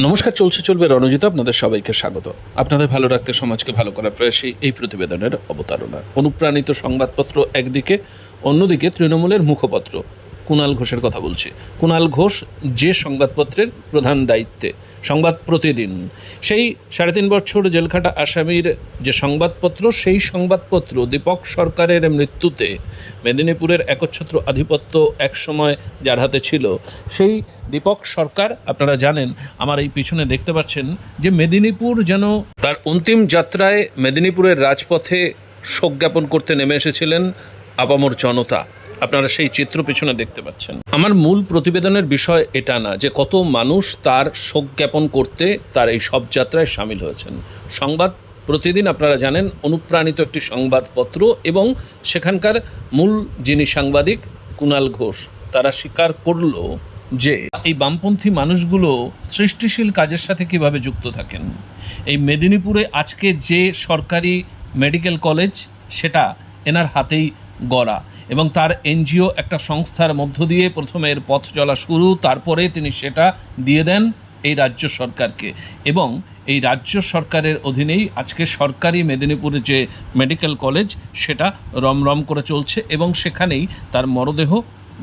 নমস্কার, চলছে, চলবে রণজিত আপনাদের সবাইকে স্বাগত। আপনাদের ভালো রাখতে সমাজকে ভালো করার প্রয়াসে এই প্রতিবেদনের অবতারণা। অনুপ্রাণিত সংবাদপত্র একদিকে, অন্যদিকে তৃণমূলের মুখপত্র। কুণাল ঘোষের কথা বলছি। কুণাল ঘোষ যে সংবাদপত্রের প্রধান দায়িত্বে, সংবাদ প্রতিদিন। সেই সাড়ে তিন বছর জেলখাটা আসামির যে সংবাদপত্র, সেই সংবাদপত্র দীপক সরকারের মৃত্যুতে মেদিনীপুরের একচ্ছত্র আধিপত্য একসময় যার হাতে ছিল। সেই দীপক সরকার, আপনারা জানেন, আমার এই পিছনে দেখতে পাচ্ছেন যে মেদিনীপুর যেন তার অন্তিম যাত্রায় মেদিনীপুরের রাজপথে শোক জ্ঞাপন করতে নেমে এসেছিলেন আপামর জনতা। আপনারা সেই চিত্র পিছনে দেখতে পাচ্ছেন। আমার মূল প্রতিবেদনের বিষয় এটা না যে কত মানুষ তার শোক জ্ঞাপন করতে তার এই সব যাত্রায় সামিল হয়েছেন। সংবাদ প্রতিদিন আপনারা জানেন, অনুপ্রাণিত একটি সংবাদপত্র এবং সেখানকার মূল যিনি সাংবাদিক কুণাল ঘোষ, তারা স্বীকার করল যে এই বামপন্থী মানুষগুলো সৃষ্টিশীল কাজের সাথে কীভাবে যুক্ত থাকেন। এই মেদিনীপুরে আজকে যে সরকারি মেডিকেল কলেজ, সেটা এনার হাতেই গড়া। এবং তার এনজিও একটা সংস্থার মধ্য দিয়ে প্রথমে এর পথ চলা শুরু, তারপরে তিনি সেটা দিয়ে দেন এই রাজ্য সরকারকে। এবং এই রাজ্য সরকারের অধীনেই আজকে সরকারি মেদিনীপুরে যে মেডিকেল কলেজ, সেটা রমরম করে চলছে এবং সেখানেই তার মরদেহ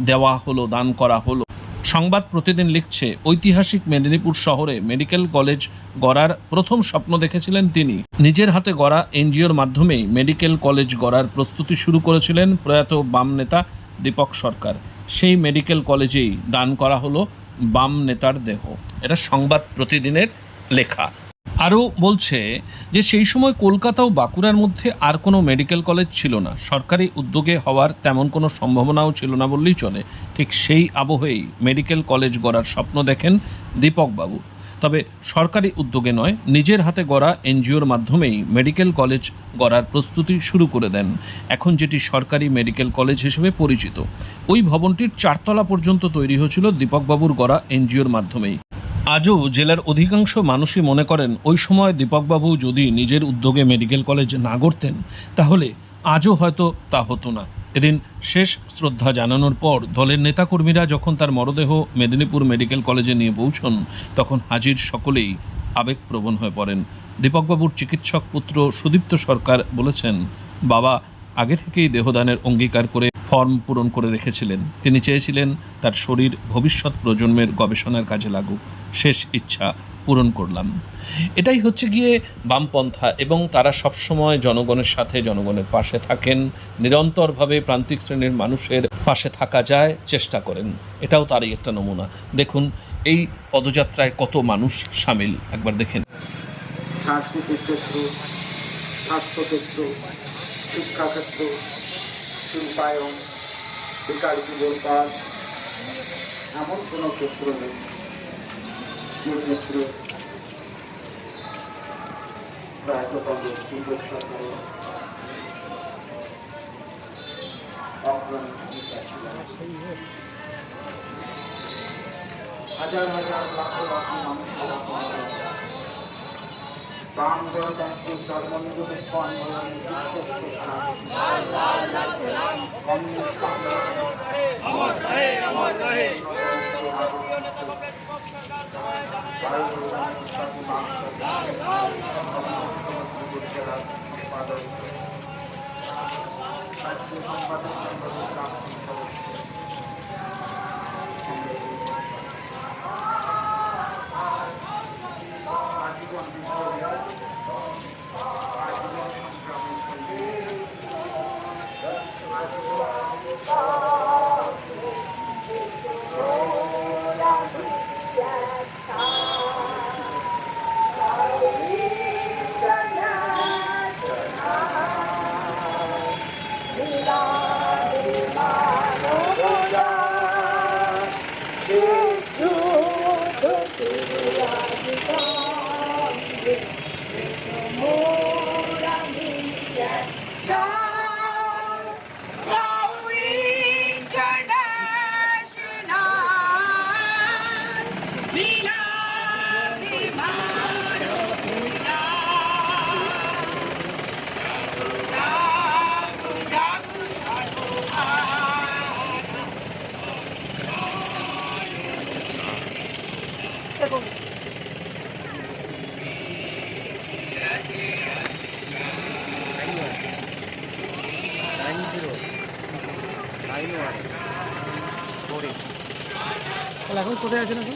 দেওয়া হলো, দান করা হলো। সংবাদ প্রতিদিন লিখছে, ঐতিহাসিক মেদিনীপুর শহরে মেডিকেল কলেজ গড়ার প্রথম স্বপ্ন দেখেছিলেন তিনি। নিজের হাতে গড়া এনজিওর মাধ্যমেই মেডিকেল কলেজ গড়ার প্রস্তুতি শুরু করেছিলেন প্রয়াত বাম নেতা দীপক সরকার। সেই মেডিকেল কলেজেই দান করা হলো বাম নেতার দেহ। এটা সংবাদ প্রতিদিনের লেখা। আরও বলছে যে সেই সময় কলকাতা ও বাঁকুড়ার মধ্যে আর কোনো মেডিকেল কলেজ ছিল না। সরকারি উদ্যোগে হওয়ার তেমন কোনো সম্ভাবনাও ছিল না বললেই চলে। ঠিক সেই আবহেই মেডিকেল কলেজ গড়ার স্বপ্ন দেখেন দীপকবাবু তবে সরকারি উদ্যোগে নয়, নিজের হাতে গড়া এনজিওর মাধ্যমেই মেডিকেল কলেজ গড়ার প্রস্তুতি শুরু করে দেন। এখন যেটি সরকারি মেডিকেল কলেজ হিসেবে পরিচিত। ওই ভবনটির চারতলা পর্যন্ত তৈরি হয়েছিল দীপকবাবুর গড়া এনজিওর মাধ্যমেই। আজও জেলার অধিকাংশ মানুষই মনে করেন, ওই সময় দীপকবাবু যদি নিজের উদ্যোগে মেডিকেল কলেজ না গড়তেন, তাহলে আজও হয়তো তা হতো না। এদিন শেষ শ্রদ্ধা জানানোর পর দলের নেতাকর্মীরা যখন তার মরদেহ মেদিনীপুর মেডিকেল কলেজে নিয়ে পৌঁছন, তখন হাজির সকলেই আবেগপ্রবণ হয়ে পড়েন। দীপকবাবুর চিকিৎসক পুত্র সুদীপ্ত সরকার বলেছেন, বাবা, আগে থেকেই দেহদানের অঙ্গীকার করে ফর্ম পূরণ করে রেখেছিলেন। তিনি চেয়েছিলেন তার শরীর ভবিষ্যৎ প্রজন্মের গবেষণার কাজে লাগুক। শেষ ইচ্ছা পূরণ করলাম। এটাই হচ্ছে গিয়ে বামপন্থা এবং তারা সবসময় জনগণের সাথে জনগণের পাশে থাকেন, নিরন্তরভাবে প্রান্তিক শ্রেণির মানুষের পাশে থাকা যায়, চেষ্টা করেন। এটাও তারই একটা নমুনা। দেখুন, এই পদযাত্রায় কত মানুষ সামিল। একবার দেখেন। সাংস্কৃতিক ক্ষেত্র স্বাস্থ্যক্ষেত্র শিক্ষাক্ষেত্র শিল্পায়ন বেকার যুবক কাজ এমন কোনো ক্ষেত্র নেই যে ক্ষেত্রে ভূমিকা ছিল। হাজার হাজার লাখ লাখ মানুষ বাম গণতান্ত্রিক ধর্মনিরপেক্ষ আন্দোলনের তাহলে এখন কোথায় আছেন এখন